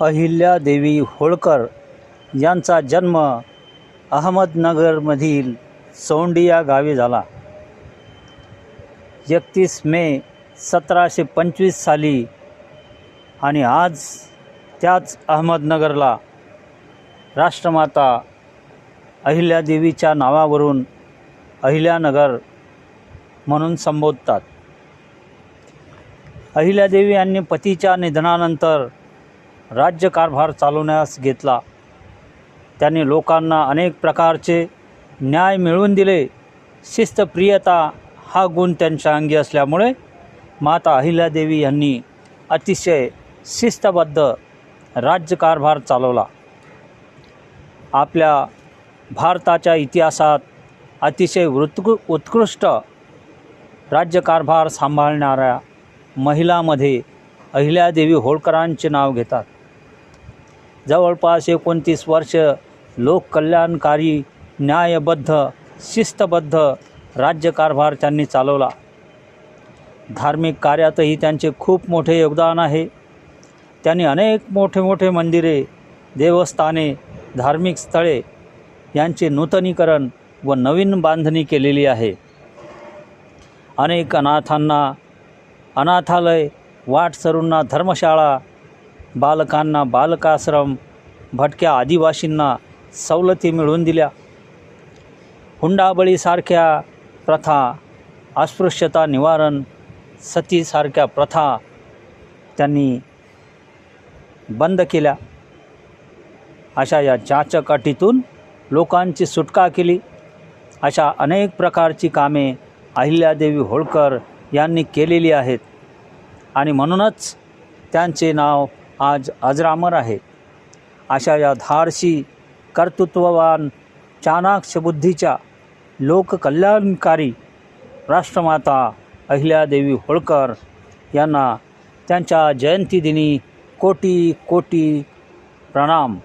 अहिल्यादेवी होळकर यांचा जन्म अहमदनगरमधील सोंडिया गावी झाला. एकतीस मे सतराशे पंचवीस साली आणि आज त्याच अहमदनगरला राष्ट्रमाता अहिल्यादेवीच्या नावावरून अहिल्यानगर म्हणून संबोधतात. अहिल्यादेवी यांनी पतीच्या निधनानंतर राज्यकारभार चालवण्यास घेतला. त्यांनी लोकांना अनेक प्रकारचे न्याय मिळवून दिले. शिस्तप्रियता हा गुण त्यांच्या अंगी असल्यामुळे माता अहिल्यादेवी यांनी अतिशय शिस्तबद्ध राज्यकारभार चालवला. आपल्या भारताच्या इतिहासात अतिशय उत्कृ उत्कृष्ट राज्यकारभार सांभाळणाऱ्या महिलामध्ये अहिल्यादेवी होळकरांचे नाव घेतात. जवळपास एकोणतीस वर्ष लोककल्याणकारी न्यायबद्ध शिस्तबद्ध राज्यकारभार त्यांनी चालवला. धार्मिक कार्यातही त्यांचे खूप मोठे योगदान आहे. त्यांनी अनेक मोठे मोठे मंदिरे देवस्थाने धार्मिक स्थळे यांचे नूतनीकरण व नवीन बांधणी केलेली आहे. अनेक अनाथांना अनाथालय वाटसरूंना धर्मशाळा बालकांना बालकाश्रम भटक्या आदिवासींना सवलती मिळवून दिल्या. हुंडाबळीसारख्या प्रथा अस्पृश्यता निवारण सतीसारख्या प्रथा त्यांनी बंद केल्या. अशा या जाचक अटीतून लोकांची सुटका केली. अशा अनेक प्रकारची कामे अहिल्यादेवी होळकर यांनी केलेली आहेत आणि म्हणूनच त्यांचे नाव आज अजरामर आहे. अशा या धाडशी कर्तृत्ववान चाणाक्ष बुद्धीच्या लोककल्याणकारी राष्ट्रमाता अहिल्यादेवी होळकर यांना त्यांच्या जयंतीदिनी कोटी कोटी प्रणाम.